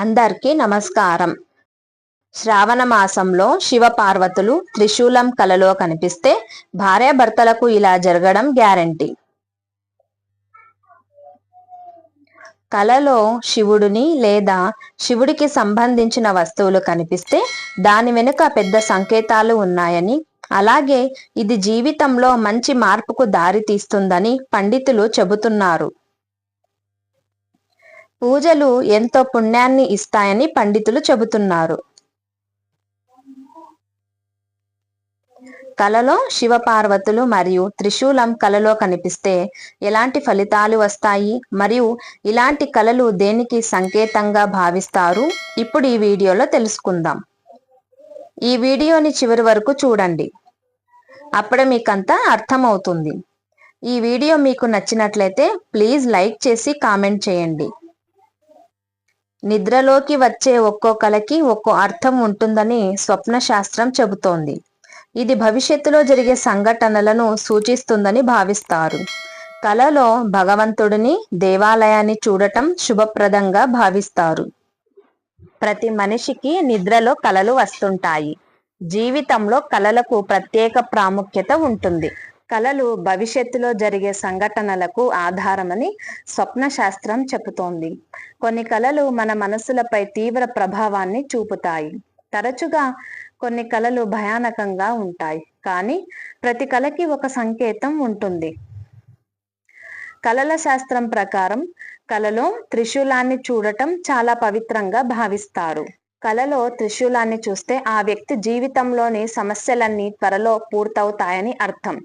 అందరికీ నమస్కారం. శ్రావణ మాసంలో శివపార్వతులు త్రిశూలం కలలో కనిపిస్తే భార్యాభర్తలకు ఇలా జరగడం గ్యారంటీ. కలలో శివుడిని లేదా శివుడికి సంబంధించిన వస్తువులు కనిపిస్తే దాని వెనుక పెద్ద సంకేతాలు ఉన్నాయని అలాగే ఇది జీవితంలో మంచి మార్పుకు దారి తీస్తుందని పండితులు చెబుతున్నారు. పూజలు ఎంతో పుణ్యాన్ని ఇస్తాయని పండితులు చెబుతున్నారు. కలలో శివపార్వతులు మరియు త్రిశూలం కలలో కనిపిస్తే ఎలాంటి ఫలితాలు వస్తాయి? మరియు ఇలాంటి కళలు దేనికి సంకేతంగా భావిస్తారు? ఇప్పుడు ఈ వీడియోలో తెలుసుకుందాం. ఈ వీడియోని చివరి వరకు చూడండి. అప్పుడే మీకంతా అర్థమవుతుంది. ఈ వీడియో మీకు నచ్చినట్లయితే ప్లీజ్ లైక్ చేసి కామెంట్ చేయండి. నిద్రలోకి వచ్చే ఒక్కో కళకి ఒక్కో అర్థం ఉంటుందని స్వప్న శాస్త్రం చెబుతోంది. ఇది భవిష్యత్తులో జరిగే సంఘటనలను సూచిస్తుందని భావిస్తారు. కలలో భగవంతుడిని దేవాలయాన్ని చూడటం శుభప్రదంగా భావిస్తారు. ప్రతి మనిషికి నిద్రలో కలలు వస్తుంటాయి. జీవితంలో కలలకు ప్రత్యేక ప్రాముఖ్యత ఉంటుంది. కలలు భవిష్యత్తులో జరిగే సంఘటనలకు ఆధారమని స్వప్న శాస్త్రం చెబుతోంది. కొన్ని కళలు మన మనసులపై తీవ్ర ప్రభావాన్ని చూపుతాయి. తరచుగా కొన్ని కళలు భయానకంగా ఉంటాయి. కానీ ప్రతి కళకి ఒక సంకేతం ఉంటుంది. కళల శాస్త్రం ప్రకారం కళలో త్రిశూలాన్ని చూడటం చాలా పవిత్రంగా భావిస్తారు. కళలో త్రిశూలాన్ని చూస్తే ఆ వ్యక్తి జీవితంలోని సమస్యలన్నీ త్వరలో పూర్తవుతాయని అర్థం.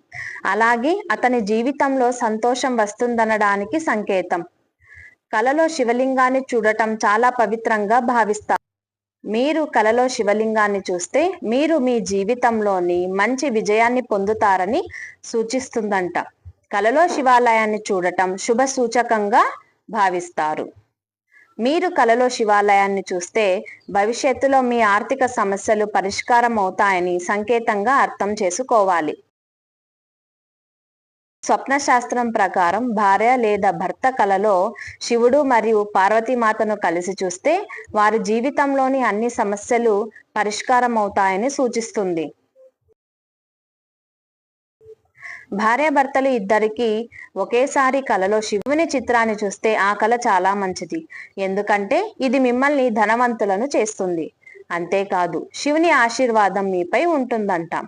అలాగే అతని జీవితంలో సంతోషం వస్తుందనడానికి సంకేతం. కలలో శివలింగాన్ని చూడటం చాలా పవిత్రంగా భావిస్తారు మీరు కలలో శివలింగాన్ని చూస్తే మీరు మీ జీవితంలోని మంచి విజయాన్ని పొందుతారని సూచిస్తుందంట. కలలో శివాలయాన్ని చూడటం శుభ సూచకంగా భావిస్తారు. మీరు కలలో శివాలయాన్ని చూస్తే భవిష్యత్తులో మీ ఆర్థిక సమస్యలు పరిష్కారం అవుతాయని సంకేతంగా అర్థం చేసుకోవాలి. స్వప్న శాస్త్రం ప్రకారం భార్య లేదా భర్త కలలో శివుడు మరియు పార్వతీమాతను కలిసి చూస్తే వారి జీవితంలోని అన్ని సమస్యలు పరిష్కారం అవుతాయని సూచిస్తుంది. భార్యాభర్తలు ఇద్దరికి ఒకేసారి కలలో శివుని చిత్రాన్ని చూస్తే ఆ కళ చాలా మంచిది. ఎందుకంటే ఇది మిమ్మల్ని ధనవంతులను చేస్తుంది. అంతేకాదు శివుని ఆశీర్వాదం మీపై ఉంటుందంటాం.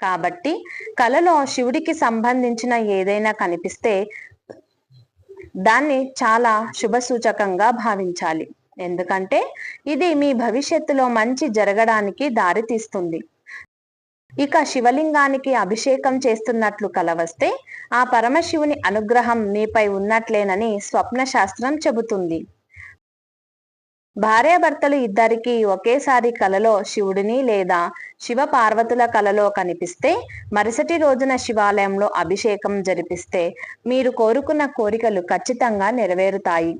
కాబట్టి కళలో శివుడికి సంబంధించిన ఏదైనా కనిపిస్తే దాన్ని చాలా శుభ సూచకంగా భావించాలి. ఎందుకంటే ఇది మీ భవిష్యత్తులో మంచి జరగడానికి దారి తీస్తుంది. ఇక శివలింగానికి అభిషేకం చేస్తున్నట్లు కలవస్తే ఆ పరమశివుని అనుగ్రహం మీపై ఉన్నట్లేనని స్వప్న శాస్త్రం చెబుతుంది. భార్యాభర్తలు ఇద్దరికి ఒకేసారి కలలో శివుడిని లేదా శివ పార్వతుల కలలో కనిపిస్తే మరుసటి రోజున శివాలయంలో అభిషేకం జరిపిస్తే మీరు కోరుకున్న కోరికలు ఖచ్చితంగా నెరవేరుతాయి.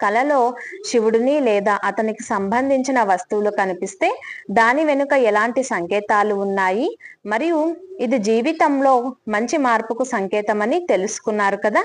కలలో శివుడిని లేదా అతనికి సంబంధించిన వస్తువులు కనిపిస్తే దాని వెనుక ఎలాంటి సంకేతాలు ఉన్నాయి? మరియు ఇది జీవితంలో మంచి మార్పుకు సంకేతమని తెలుసుకున్నారు కదా?